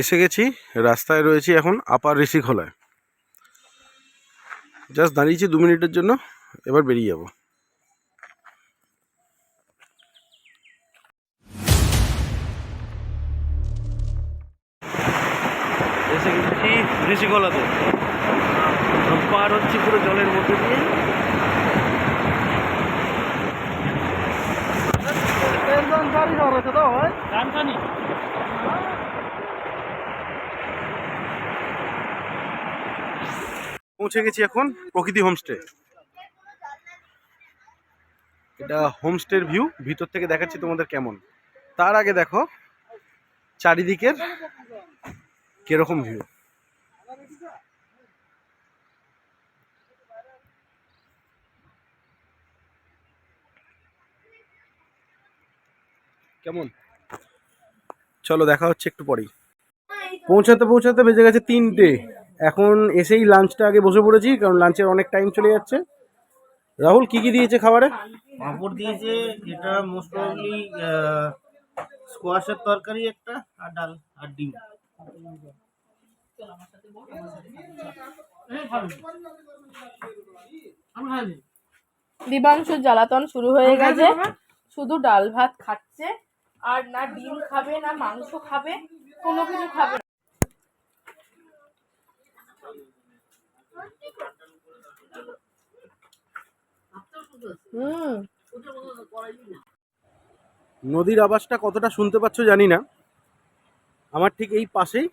এসে গেছি রাস্তায় রয়েছি এখন আপার ঋষিখোলায়। জাস্ট দাঁড়িয়েছি দু মিনিটের জন্য এবার বেরিয়ে যাব। এসে গেছি ঋষিখোলাতে। পার হচ্ছে পুরো জলের মধ্যে দিয়ে। পৌঁছে গেছি এখন প্রকৃতি হোমস্টে এটা হোমস্টের ভিউ ভিতর থেকে দেখাচ্ছি তোমাদের কেমন। তার আগে দেখো, চারিদিকের কীরকম ভিউ কেমন? চলো দেখা হচ্ছে একটু পরেই। পৌঁছাতে পৌঁছাতে বেজে গেছে তিনটে। এখন এসেই লাঞ্চটা আগে বসে পড়েছি কারণ লাঞ্চের অনেক টাইম চলে যাচ্ছে। রাহুল কি কি দিয়েছে খাবারে? পাঁপড় দিয়েছে যেটা মোস্ট প্রবলি স্কোয়াশের তরকারি একটা আর ডাল আর ডিম। দিবাংশুর জ্বালাতন শুরু হয়ে গেছে। শুধু ডাল ভাত খাচ্ছে আর না ডিম খাবে না মাংস খাবে কোনো কিছু খাবে নদীর আওয়াজটা কতটা শুনতে পাচ্ছ জানি না। আমার ঠিক এই পাশেই,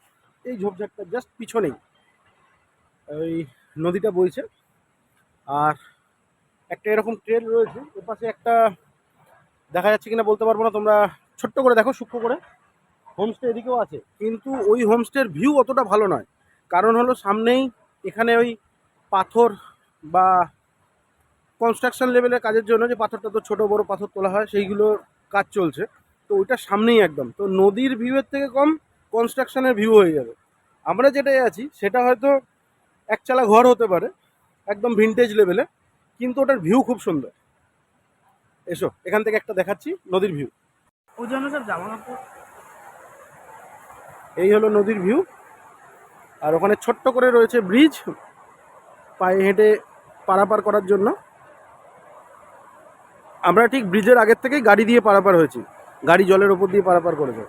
এই ঝোপঝাড়টা জাস্ট পিছনেই। ওই নদীটা বইছে। আর একটা এরকম ট্রেল রয়েছে এ পাশে একটা দেখা যাচ্ছে কিনা বলতে পারব না, তোমরা ছোট্ট করে দেখো, সূক্ষ্ম করে। হোমস্টে এদিকেও আছে, কিন্তু ওই হোমস্টের ভিউ অতটা ভালো নয়। কারণ হলো সামনেই এখানে ওই পাথর বা কনস্ট্রাকশন লেভেলের কাজের জন্য যে পাথরটা তো ছোটো বড় পাথর তোলা হয় সেইগুলোর কাজ চলছে। তো ওইটার সামনেই একদম। তো নদীর ভিউয়ের থেকে কম কনস্ট্রাকশনের ভিউ হয়ে যাবে। আমরা যেটাই আছি সেটা হয়তো একচালা ঘর হতে পারে একদম ভিনটেজ লেভেলে কিন্তু ওটার ভিউ খুব সুন্দর। এসো এখান থেকে একটা দেখাচ্ছি নদীর ভিউ ওই জন্য সব জামা কাপড় এই হলো নদীর ভিউ আর ওখানে ছোট্ট করে রয়েছে ব্রিজ পায়ে হেঁটে পারাপার করার জন্য। আমরা ঠিক ব্রিজের আগের থেকেই গাড়ি দিয়ে পারাপার হয়েছি। গাড়ি জলের ওপর দিয়ে পারাপার করেছে।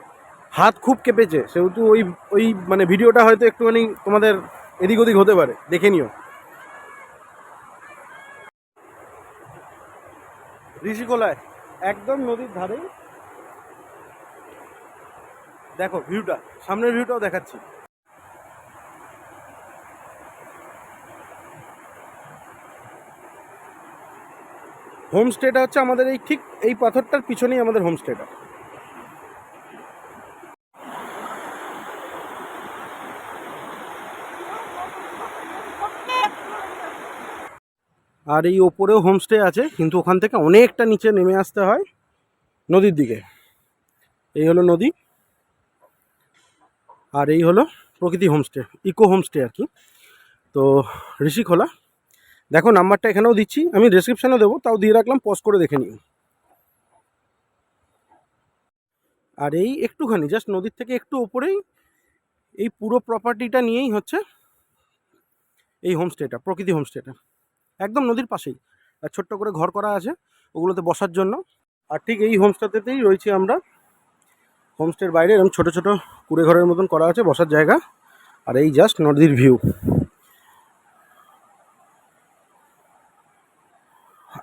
হাত খুব কেঁপেছে, সেহেতু ওই ওই মানে ভিডিওটা হয়তো একটুখানি তোমাদের এদিক ওদিক হতে পারে, দেখে নিও। ঋষিকোলায়, একদম নদীর ধারে দেখো ভিউটা সামনের ভিউটাও দেখাচ্ছি। হোমস্টেটা হচ্ছে আমাদের এই ঠিক এই পাথরটার পিছনেই আমাদের হোমস্টেটা। আর এই ওপরেও হোমস্টে আছে, কিন্তু ওখান থেকে অনেকটা নিচে নেমে আসতে হয় নদীর দিকে। এই হলো নদী। আর এই হলো প্রকৃতি হোমস্টে, ইকো হোমস্টে আর কি। তো ঋষিখোলা দেখো, নাম্বারটা এখানেও দিচ্ছি। আমি ডেসক্রিপশানে দেবো, তাও দিয়ে রাখলাম পজ করে দেখে নিও। আর এই একটুখানি জাস্ট নদীর থেকে একটু ওপরেই এই পুরো প্রপার্টিটা নিয়েই হচ্ছে এই হোমস্টেটা প্রকৃতি হোমস্টেটা একদম নদীর পাশেই। আর ছোট্ট করে ঘর করা আছে, ওগুলোতে বসার জন্য। আর ঠিক এই হোমস্টেতেই রয়েছি আমরা। হোমস্টের বাইরে এরকম ছোটো ছোটো কুড়ে ঘরের মতন করা আছে, বসার জায়গা। আর এই জাস্ট নদীর ভিউ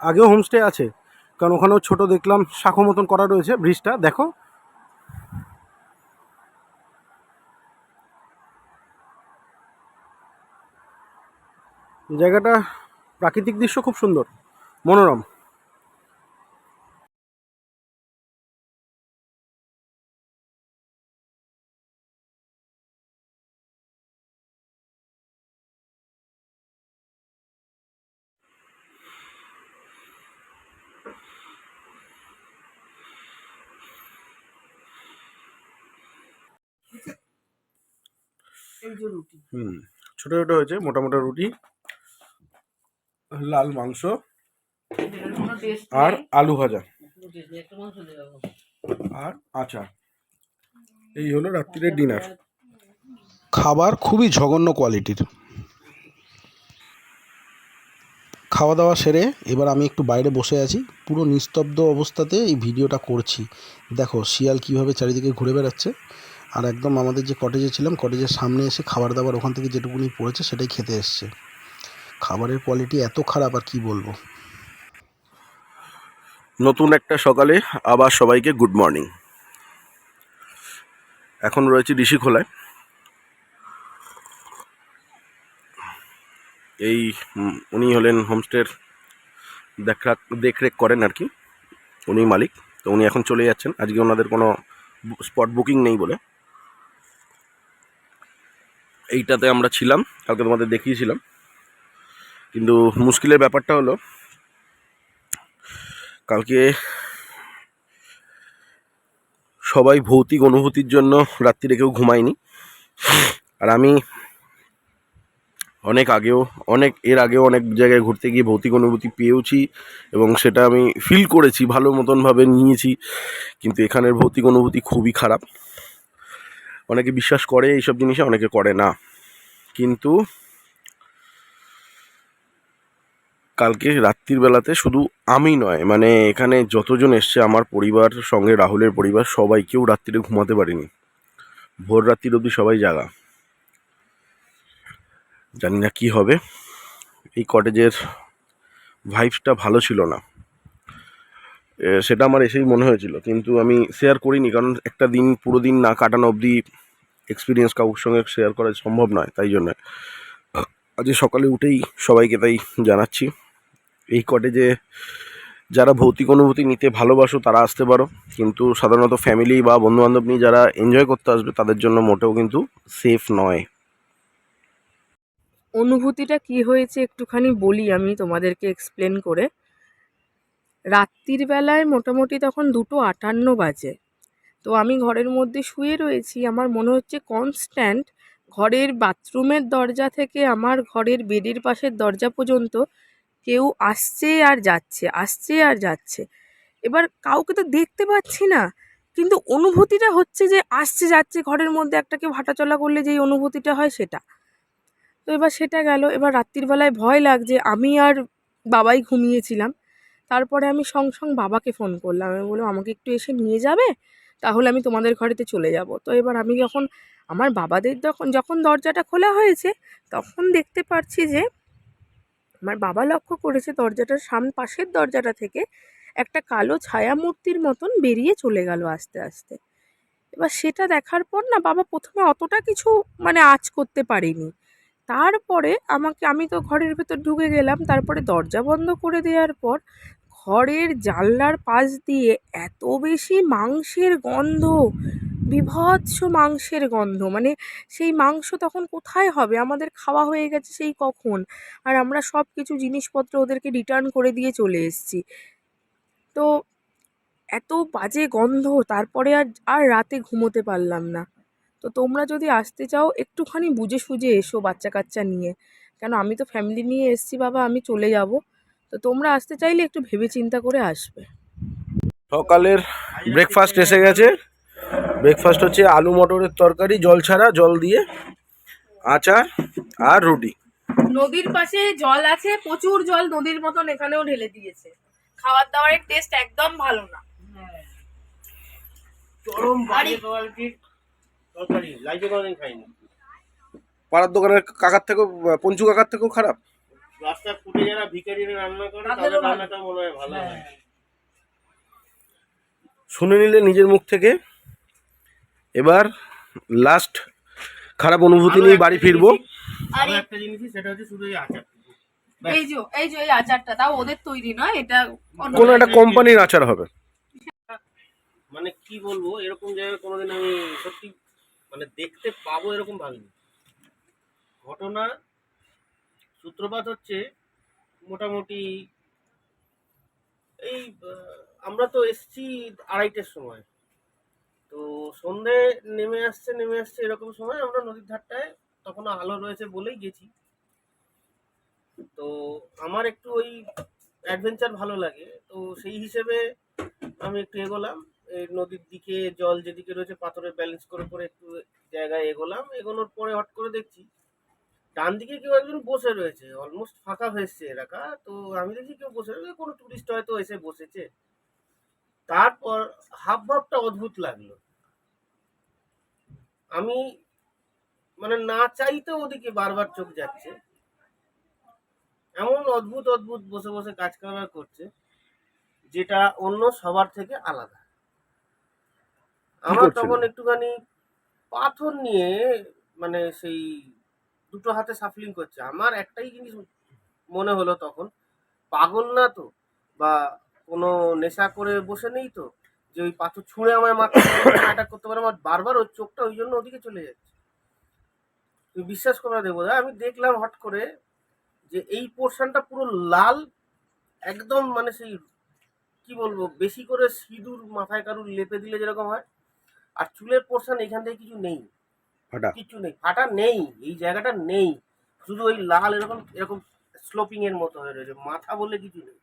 আগেও হোমস্টে আছে। কারণ ওখানেও ছোট দেখলাম, শাখো মতন করা রয়েছে ব্রিজটা, দেখো। জায়গাটা প্রাকৃতিক দৃশ্য খুব সুন্দর, মনোরম এই যে রুটি হুম, ছোটো ছোটো হয়েছে মোটা মোটা রুটি, লাল মাংস আর আলু ভাজা। আর আচার। এই হলো রাত্রিরের ডিনার। খাবার খুবই জঘন্য কোয়ালিটির। খাওয়া দাওয়া সেরে এবার আমি একটু বাইরে বসে আছি। পুরো নিস্তব্ধ অবস্থাতে এই ভিডিওটা করছি। দেখো, শিয়াল কীভাবে চারিদিকে ঘুরে বেড়াচ্ছে। আর একদম আমাদের যে কটেজে ছিলাম কটেজের সামনে এসে খাবার দাবার ওখান থেকে যেটুকুনি পড়েছে সেটাই খেতে এসছে। খাবারের কোয়ালিটি এত খারাপ, আর কি বলব? নতুন একটা সকালে আবার সবাইকে গুড মর্নিং এখন রয়েছে ঋষিখোলায় এই উনি হলেন হোমস্টের দেখা দেখরেখ করেন আর কি। উনি মালিক। তো উনি এখন চলে যাচ্ছেন। আজকে ওনাদের কোনো স্পট বুকিং নেই বলে। এইটাতে আমরা ছিলাম, কালকে তোমাদের দেখিয়েছিলাম। কিন্তু মুশকিলের ব্যাপারটা হলো, কালকে সবাই ভৌতিক অনুভূতির জন্য রাত্রিরে কেউ ঘুমায়নি। আর আমি অনেক আগেও, অনেক, এর আগেও অনেক জায়গায় ঘুরতে গিয়ে ভৌতিক অনুভূতি পেয়েওছি এবং সেটা আমি ফিল করেছি, ভালো মতনভাবে নিয়েছি। কিন্তু এখানের ভৌতিক অনুভূতি খুবই খারাপ। অনেকে বিশ্বাস করে এইসব জিনিসে, অনেকে করে না। কিন্তু কালকে রাত্রির বেলাতে শুধু আমি নয় মানে এখানে যতজন এসছে, আমার পরিবার সঙ্গে রাহুলের পরিবার সবাই কেউ রাত্রিরে ঘুমাতে পারিনি। ভোর রাত্রির অবধি সবাই জাগা। জানি না কি হবে। এই কটেজের ভাইবসটা ভালো ছিল না। সেটা আমার এসেই মনে হয়েছিল। কিন্তু আমি শেয়ার করিনি, কারণ একটা দিন, পুরো দিন না কাটানো অবধি এক্সপিরিয়েন্স কাউর সঙ্গে শেয়ার করা সম্ভব নয়, তাই জন্য। আজকে সকালে উঠেই সবাইকে তাই জানাচ্ছি, এই কটেজে যারা ভৌতিক অনুভূতি নিতে ভালোবাসো তারা আসতে পারো, কিন্তু সাধারণত ফ্যামিলি বা বন্ধুবান্ধব নিয়ে যারা এনজয় করতে আসবে তাদের জন্য মোটেও কিন্তু সেফ নয়। অনুভূতিটা কি হয়েছে একটুখানি বলি আমি তোমাদেরকে এক্সপ্লেন করে। রাত্রির বেলায় মোটামুটি তখন দুটো আটান্ন বাজে। তো আমি ঘরের মধ্যে শুয়ে রয়েছি। আমার মনে হচ্ছে কনস্ট্যান্ট ঘরের বাথরুমের দরজা থেকে আমার ঘরের বেডের পাশের দরজা পর্যন্ত কেউ আসছে আর যাচ্ছে, আসছে আর যাচ্ছে। এবার কাউকে তো দেখতে পাচ্ছি না, কিন্তু অনুভূতিটা হচ্ছে যে আসছে, যাচ্ছে, ঘরের মধ্যে একটা কেউ হাঁটাচলা করলে যেই অনুভূতিটা হয় সেটা। তো এবার সেটা গেল, এবার রাত্রির বেলায় ভয় লাগছে, আমি আর বাবাই ঘুমিয়েছিলাম। তারপরে আমি সং সং বাবাকে ফোন করলাম, আমি বললাম, আমাকে একটু এসে নিয়ে যাবে? তাহলে আমি তোমাদের ঘরেতে চলে যাব। তো এবার আমি যখন, আমার বাবাদের যখন যখন দরজাটা খোলা হয়েছে, তখন দেখতে পারছি যে, আমার বাবা লক্ষ্য করেছে দরজাটার সাম, পাশের দরজাটা থেকে একটা কালো ছায়া মূর্তির মতন বেরিয়ে চলে গেল আস্তে আস্তে। এবার সেটা দেখার পর না, বাবা প্রথমে অতটা কিছু মানে আঁচ করতে পারিনি। তারপরে আমাকে, আমি তো ঘরের ভেতর ঢুকে গেলাম, তারপরে দরজা বন্ধ করে দেওয়ার পর ঘরের জানলার পাশ দিয়ে এত বেশি মাংসের গন্ধ, বীভৎস মাংসের গন্ধ। মানে সেই মাংস তখন কোথায় হবে? আমাদের খাওয়া হয়ে গেছে সেই কখন? আর আমরা সব কিছু জিনিসপত্র ওদেরকে রিটার্ন করে দিয়ে চলে এসেছি। তো এত বাজে গন্ধ, তারপরে আর আর রাতে ঘুমোতে পারলাম না। তো তোমরা যদি আসতে চাও, একটুখানি বুঝে সুঝে এসো বাচ্চা কাচ্চা নিয়ে। কেন, আমি তো ফ্যামিলি নিয়ে এসেছি বাবা, আমি চলে যাব। তো তোমরা আসতে চাইলে একটু ভেবে চিন্তা করে আসবে। সকালের ব্রেকফাস্ট এসে গেছে। ব্রেকফাস্ট হচ্ছে আলু মটরের তরকারি জল ছাড়া জল দিয়ে আচার আর রুটি। নদীর পাশে জল আছে প্রচুর জল নদীর মতন এখানেও ঢেলে দিয়েছে। খাবার দাবারের টেস্ট একদম ভালো না। পাড়ার দোকানের কাকার থেকেও পঞ্চু কাকার থেকেও খারাপ? রাস্তায় ফুটে যারা ভিখারিরা রান্না করে তাদের রান্নাটা মনে হয় ভালো হয়। শুনে নিলে নিজের মুখ থেকে। এবার লাস্ট খারাপ অনুভূতি নিয়ে বাড়ি ফিরবো। আর একটা জিনিসই সেটা হচ্ছে শুধু এই আচার। এই যে এই যে এই আচারটা তাও ওদের তৈরি নয় এটা কোনো একটা কোম্পানির আচার হবে। মানে কি বলব এরকম জায়গায় কোনোদিন আমি সত্যি মানে দেখতে পাবো এরকম ভাবিনি। ঘটনা সূত্রপাত হচ্ছে মোটামুটি এই আমরা তো এসছি আড়াইটের সময়। তো সন্ধে নেমে আসছে নেমে আসছে এরকম সময় আমরা নদীর ধারটায় তখন আলো রয়েছে বলেই গেছি। তো আমার একটু ওই অ্যাডভেঞ্চার ভালো লাগে। তো সেই হিসেবে আমি একটু এগোলাম, এই নদীর দিকে, জল যেদিকে রয়েছে, পাথরের ব্যালেন্স করে করে একটু জায়গায় এগোলাম। এগোনোর পরে হট করে দেখছি ডান দিকে কেউ একজন বসে রয়েছে অলমোস্ট ফাঁকা হয়েছে এলাকা। তো আমি দেখি কেউ বসে রয়েছে কোনো টুরিস্ট হয়তো এসে বসেছে। তারপর হাব ভাবটা অদ্ভুত লাগল। আমি মানে না চাইতে ওদিকে বারবার চোখ যাচ্ছে। এমন অদ্ভুত অদ্ভুত বসে বসে কাজ কারবার করছে যেটা অন্য সবার থেকে আলাদা। আমার তখন একটুখানি পাথর নিয়ে মানে সেই দুটো হাতে সাফলিং করছে। আমার একটাই জিনিস মনে হলো তখন, পাগল না তো? বা কোনো নেশা করে বসে নেই তো? যে ওই পাথর ছুঁড়ে আমার মাথা করতে পারে, আমার বারবার ওর চোখটা ওই জন্য ওদিকে চলে যাচ্ছে। তুমি বিশ্বাস করবে না দেবো আমি দেখলাম হট করে যে এই পোর্শনটা পুরো লাল, একদম মানে সেই কি বলব, বেশি করে সিঁদুর মাথায় কারুর লেপে দিলে যেরকম হয়, আর চুলের পোর্শন এখান থেকে কিছু নেই। ফাটা কিছু নেই ফাটা নেই এই জায়গাটা নেই। শুধু ওই লাল এরকম এরকম স্লোপিং এর মতো হয়ে রয়েছে মাথা বলে কিছু নেই।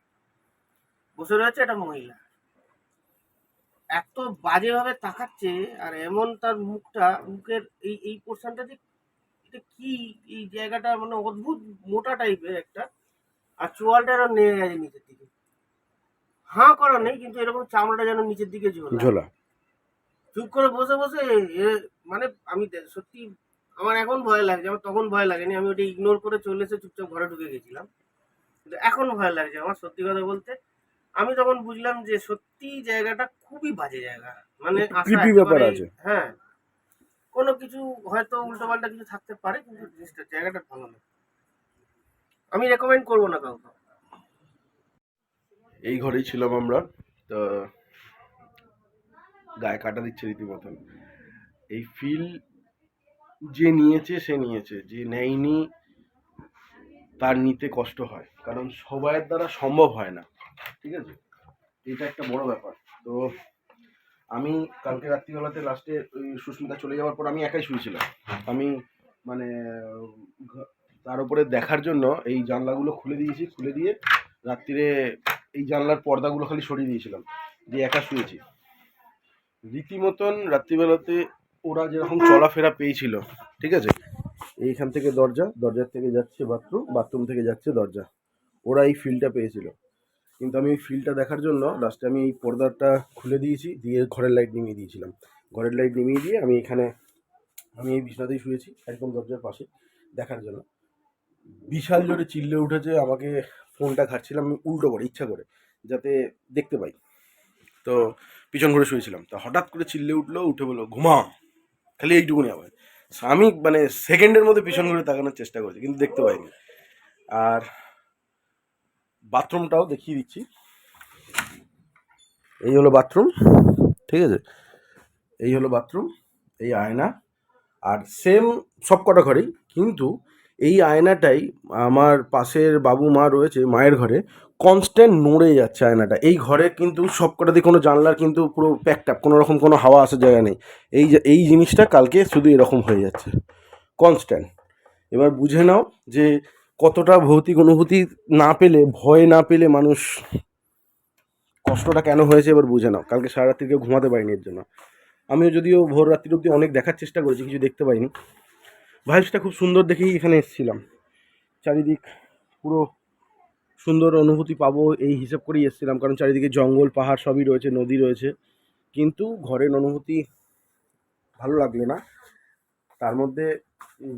বসে রয়েছে একটা মহিলা। এত বাজেভাবে তাকাচ্ছে আর এমন তার মুখটা মুখের এই এই পোর্শনটা যে এটা কি এই জায়গাটা মানে অদ্ভুত মোটা টাইপের একটা। আর চোয়ালটা এরকম নেমে গেছে নিচের দিকে। হাঁ করা নেই কিন্তু এরকম চামড়াটা যেন নিচের দিকে ঝোলা। ঝোলা। চুপ করে বসে বসে এ- মানে আমি সত্যি আমার এখন ভয় লাগছে আমার তখন ভয় লাগেনি আমি ওটা ইগনোর করে চলে এসে চুপচাপ ঘরে ঢুকে গেছিলাম। কিন্তু এখন ভয় লাগছে আমার সত্যি কথা বলতে। আমি তখন বুঝলাম যে সত্যি জায়গাটা খুবই বাজে জায়গা। মানে ব্যাপার আছে। হ্যাঁ কোনো কিছু হয়তো উল্টোপাল্টা কিছু থাকতে পারে কিন্তু জিনিসটা জায়গাটা ভালো না। আমি রেকমেন্ড করব না কাউকে। এই ঘরেই ছিলাম আমরা তো গায়ে কাটা দিচ্ছে রীতিমতন। এই ফিল যে নিয়েছে, সে নিয়েছে, যে নেয়নি, তার নিতে কষ্ট হয়, কারণ সবাইয়ের দ্বারা সম্ভব হয় না, ঠিক আছে? এটা একটা বড় ব্যাপার। তো আমি কালকে রাত্রিবেলাতে লাস্টে ওই সুস্মিতা চলে যাওয়ার পর আমি একাই শুয়েছিলাম। আমি মানে তার উপরে দেখার জন্য এই জানলাগুলো খুলে দিয়েছি, খুলে দিয়ে রাত্রিরে এই জানলার পর্দাগুলো খালি সরিয়ে দিয়েছিলাম, দিয়ে একা শুয়েছি। রীতিমতন রাত্রিবেলাতে ওরা যেরকম চলাফেরা পেয়েছিল, ঠিক আছে? এইখান থেকে দরজা, দরজার থেকে যাচ্ছে বাথরুম বাথরুম থেকে যাচ্ছে দরজা। ওরা এই ফিলটা পেয়েছিল। কিন্তু আমি এই ফিলটা দেখার জন্য লাস্টে আমি এই পর্দাটা খুলে দিয়েছি, দিয়ে ঘরের লাইট নিভিয়ে দিয়েছিলাম। ঘরের লাইট নিভিয়ে দিয়ে আমি এখানে, আমি এই বিছনাতেই শুয়েছি, একদম দরজার পাশে দেখার জন্য। বিশাল জোরে চিল্লে উঠেছে, আমাকে ফোনটা ঘাটছিলাম আমি উল্টো করে, ইচ্ছা করে, যাতে দেখতে পাই। তো পিছন ঘুরে শুয়েছিলাম। তা হঠাৎ করে চিল্লে উঠল, উঠে বলল ঘুমা খালি এইটুকুনি আবার আমি মানে সেকেন্ডের মধ্যে পিছন ঘুরে তাকানোর চেষ্টা করেছি, কিন্তু দেখতে পাইনি। আর বাথরুমটাও দেখিয়ে দিচ্ছি। এই হলো বাথরুম, ঠিক আছে? এই হলো বাথরুম, এই আয়না। আর সেম সব কটা ঘরেই, কিন্তু এই আয়নাটাই আমার পাশের বাবু মা রয়েছে, মায়ের ঘরে কনস্ট্যান্ট নড়ে যাচ্ছে আয়নাটা এই ঘরে কিন্তু সব কটাতে কোনো জানলার কিন্তু পুরো প্যাকটাপ কোনো রকম কোনো হাওয়া আসার জায়গা নেই। এই এই জিনিসটা কালকে শুধু এরকম হয়ে যাচ্ছে কনস্ট্যান্ট এবার বুঝে নাও যে কতটা ভৌতিক অনুভূতি না পেলে, ভয় না পেলে মানুষ কষ্টটা কেন হয়েছে এবার বুঝে নাও। কালকে সারা রাত্রি কেউ ঘুমাতে পারিনি এর জন্য। আমিও যদিও ভোর রাত্রির অব্দি অনেক দেখার চেষ্টা করেছি, কিছু দেখতে পাইনি। ভাইবসটা খুব সুন্দর দেখেই এখানে এসেছিলাম। চারিদিক পুরো সুন্দর অনুভূতি পাবো এই হিসেব করেই এসেছিলাম। কারণ চারিদিকে জঙ্গল, পাহাড় সবই রয়েছে, নদী রয়েছে। কিন্তু ঘরের অনুভূতি ভালো লাগল না। তার মধ্যে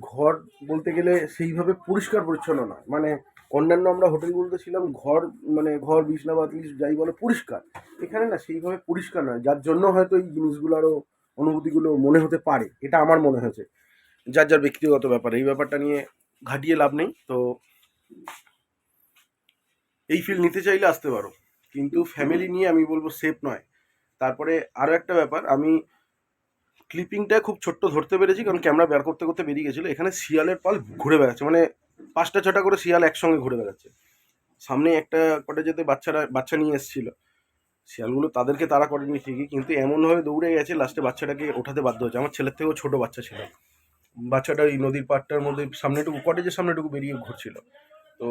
ঘর বলতে গেলে সেইভাবে পরিষ্কার পরিচ্ছন্ন না মানে অন্যান্য আমরা হোটেলগুলোতে ছিলাম, ঘর মানে ঘর, বিছনা, বাতিল যাই বলে, পরিষ্কার। এখানে না সেইভাবে পরিষ্কার নয়। যার জন্য হয়তো এই জিনিসগুলো আরও অনুভূতিগুলো মনে হতে পারে। এটা আমার মনে হয়েছে। যার যার ব্যক্তিগত ব্যাপার। এই ব্যাপারটা নিয়ে ঘাটিয়ে লাভ নেই। তো এই ফিল নিতে চাইলে আসতে পারো। কিন্তু ফ্যামিলি নিয়ে আমি বলব সেফ নয়। তারপরে আরও একটা ব্যাপার, আমি ক্লিপিংটা খুব ছোট্ট ধরতে পেরেছি, কারণ ক্যামেরা বের করতে করতে বেরিয়ে গেছিল। এখানে শিয়ালের পাল ঘুরে বেড়াচ্ছে মানে পাঁচটা ছটা করে শিয়াল একসঙ্গে ঘুরে বেড়াচ্ছে। সামনে একটা কটেজেতে বাচ্চারা, বাচ্চা নিয়ে এসেছিল। শিয়ালগুলো তাদেরকে তারা করেনি ঠিকই, কিন্তু এমনভাবে দৌড়ে গেছে লাস্টে বাচ্চাটাকে ওঠাতে বাধ্য হয়েছে। আমার ছেলের থেকেও ছোটো বাচ্চা ছিল। বাচ্চাটা ওই নদীর পাড়টার মধ্যে সামনেটুকু কটেজের সামনেটুকু বেরিয়ে ঘুরছিল। তো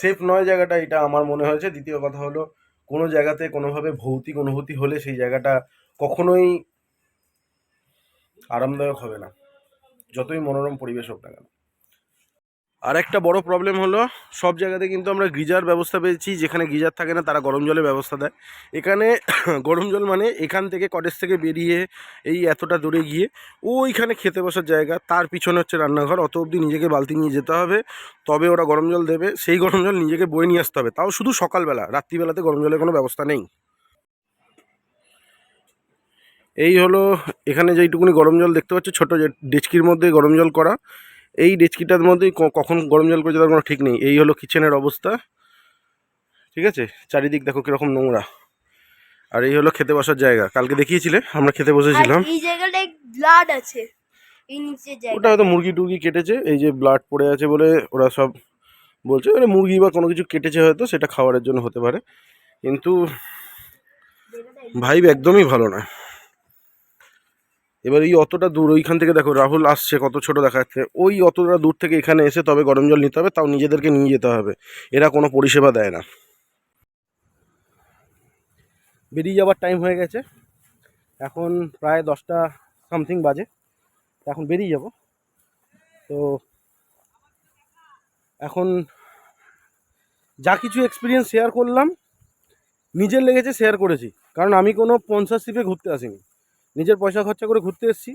সেফ নয় জায়গাটা, এটা আমার মনে হয়েছে। দ্বিতীয় কথা হলো, কোনো জায়গাতে কোনোভাবে ভৌতিক অনুভূতি হলে সেই জায়গাটা কখনোই আরামদায়ক হবে না। যতই মনোরম পরিবেশ হোক না কেন। আর একটা বড় প্রবলেম হলো, সব জায়গাতে কিন্তু আমরা গিজার ব্যবস্থা পেয়েছি, যেখানে গিজার থাকে না তারা গরম জলের ব্যবস্থা দেয়। এখানে গরম জল মানে এখান থেকে কটেজ থেকে বেরিয়ে এই এতটা দূরে গিয়ে ওইখানে খেতে বসার জায়গা, তার পিছনে হচ্ছে রান্নাঘর, অত অবধি নিজেকে বালতি নিয়ে যেতে হবে, তবে ওরা গরম জল দেবে, সেই গরম জল নিজেকে বয়ে নিয়ে আসতে হবে। তাও শুধু সকালবেলা, রাত্রিবেলাতে গরম জলের কোনো ব্যবস্থা নেই। এই হলো, এখানে যেইটুকুনি গরম জল দেখতে পাচ্ছ, ছোটো ডেচকির মধ্যে গরম জল করা এই ডেচকিটার মধ্যেই কখন গরম জল করেছে তার কোনো ঠিক নেই। এই হলো কিচেনের অবস্থা। ঠিক আছে? চারিদিক দেখো কীরকম নোংরা। আর এই হলো খেতে বসার জায়গা। কালকে দেখিয়েছিলে আমরা খেতে বসেছিলাম। এই জায়গাটায় ব্লাড আছে। এই ওটা হয়তো মুরগি টুরগি কেটেছে এই যে ব্লাড পড়ে আছে বলে ওরা সব বলছে। মানে মুরগি বা কোনো কিছু কেটেছে হয়তো সেটা খাবারের জন্য হতে পারে। কিন্তু ভাইব একদমই ভালো না এবার এই অতটা দূর, ওইখান থেকে দেখো রাহুল আসছে, কত ছোট দেখাচ্ছে। ওই অতটা দূর থেকে এখানে এসে তবে গরম জল নিতে হবে, তাও নিজেদেরকে নিয়ে যেতে হবে। এরা কোনো পরিষেবা দেয় না। বেরিয়ে যাওয়ার টাইম হয়ে গেছে। এখন প্রায় দশটা সামথিং বাজে। এখন বেরিয়ে যাব। তো এখন যা কিছু এক্সপিরিয়েন্স শেয়ার করলাম, নিজের লেগেছে শেয়ার করেছি। কারণ আমি কোনো স্পন্সারশিপে ঘুরতে আসিনি। নিজের পয়সা খরচা করে ঘুরতে এসেছি।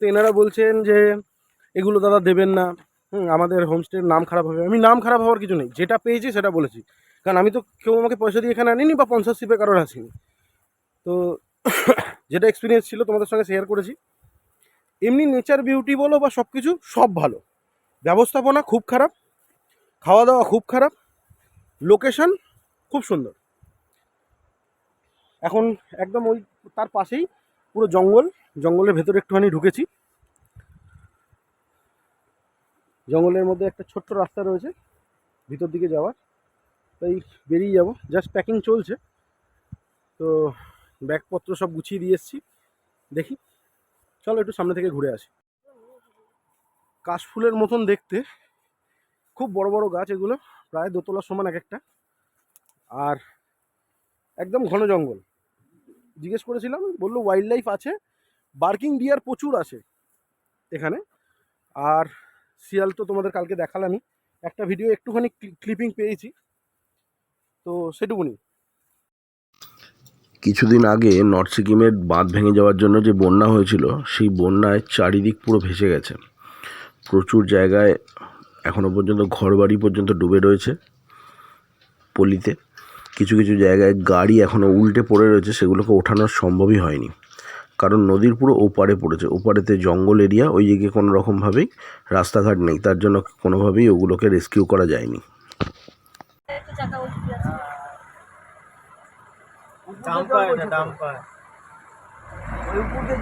তো এনারা বলছেন যে, এগুলো দাদা দেবেন না। হুম, আমাদের হোমস্টের নাম খারাপ হবে। আমি নাম খারাপ হওয়ার কিছু নেই। যেটা পেয়েছি সেটা বলেছি। কারণ আমি তো কেউ আমাকে পয়সা দিয়ে এখানে আনিনি বা স্পন্সারশিপে কারোর আসিনি তো যেটা এক্সপিরিয়েন্স ছিল, তোমাদের সঙ্গে শেয়ার করেছি। এমনি নেচার বিউটি বলো বা সব কিছু সব ভালো। ব্যবস্থাপনা খুব খারাপ। খাওয়া দাওয়া খুব খারাপ। লোকেশন খুব সুন্দর। এখন একদম ওই তার পাশেই পুরো জঙ্গল, জঙ্গলের ভেতরে একটুখানি ঢুকেছি। জঙ্গলের মধ্যে একটা ছোট্ট রাস্তা রয়েছে, ভিতর দিকে যাওয়ার। তাই বেরিয়ে যাব জাস্ট প্যাকিং চলছে। তো ব্যাগপত্র সব গুছিয়ে দিয়ে এসেছি, দেখি। চলো একটু সামনে থেকে ঘুরে আসি। কাশফুলের মতন দেখতে, খুব বড় বড় গাছ এগুলো, প্রায় দোতলার সমান এক একটা। আর একদম ঘন জঙ্গল। জিজ্ঞেস করেছিলাম, বলল ওয়াইল্ড লাইফ আছে বার্কিং ডিয়ার প্রচুর আছে এখানে। আর শিয়াল তো তোমাদের কালকে দেখালামই। একটা ভিডিও একটুখানি ক্লিপিং পেয়েছি। তো সেটুকুনি কিছুদিন আগে নর্থ সিকিমের বাঁধ ভেঙে যাওয়ার জন্য যে বন্যা হয়েছিল, সেই বন্যায় চারিদিক পুরো ভেসে গেছে। প্রচুর জায়গায় এখনও পর্যন্ত ঘরবাড়ি পর্যন্ত ডুবে রয়েছে পলিতে কিছু কিছু জায়গায় গাড়ি এখনও উল্টে পড়ে রয়েছে সেগুলোকে ওঠানো সম্ভবই হয়নি। কারণ নদীর পুরো ওপারে পড়েছে ওপারেতে জঙ্গল এরিয়া ওই দিকে কোনো রকমভাবেই রাস্তাঘাট নেই তার জন্য কোনোভাবেই ওগুলোকে রেস্কিউ করা যায়নি।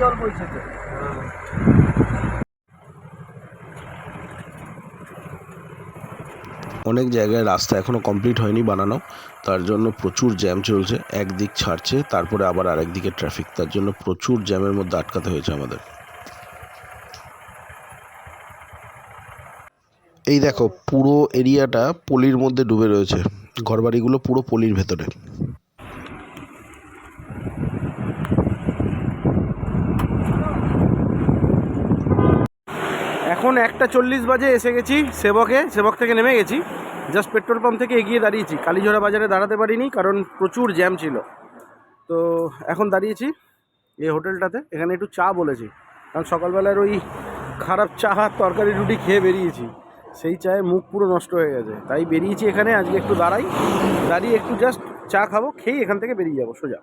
জল বইছে তো অনেক জায়গায় রাস্তা এখনও কমপ্লিট হয়নি বানানো। তার জন্য প্রচুর জ্যাম চলছে। একদিক ছাড়ছে, তারপরে আবার আরেক দিকে ট্রাফিক তার জন্য প্রচুর জ্যামের মধ্যে আটকাতে হয়েছে আমাদের। এই দেখো, পুরো এরিয়াটা পলির মধ্যে ডুবে রয়েছে। ঘরবাড়িগুলো পুরো পলির ভেতরে। এখন একটা চল্লিশ বাজে এসে গেছি সেবকে, সেবক থেকে নেমে গেছি। জাস্ট পেট্রোল পাম্প থেকে এগিয়ে দাঁড়িয়েছি। কালীঝোড়া বাজারে দাঁড়াতে পারিনি, কারণ প্রচুর জ্যাম ছিল। তো এখন দাঁড়িয়েছি এই হোটেলটাতে। এখানে একটু চা বলেছি। কারণ সকালবেলার ওই খারাপ চা, তরকারি, রুটি খেয়ে বেরিয়েছি। সেই চায়ে মুখ পুরো নষ্ট হয়ে গেছে। তাই বেরিয়েছি এখানে, আজকে একটু দাঁড়াই। দাঁড়িয়ে একটু জাস্ট চা খাব, খেয়ে এখান থেকে বেরিয়ে যাব, সোজা।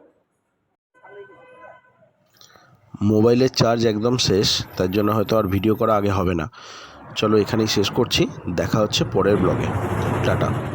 মোবাইলের চার্জ একদম শেষ, তার জন্য হয়তো আর ভিডিও করা আগে হবে না। চলো এখানেই শেষ করছি, দেখা হচ্ছে পরের ব্লগে। টাটা।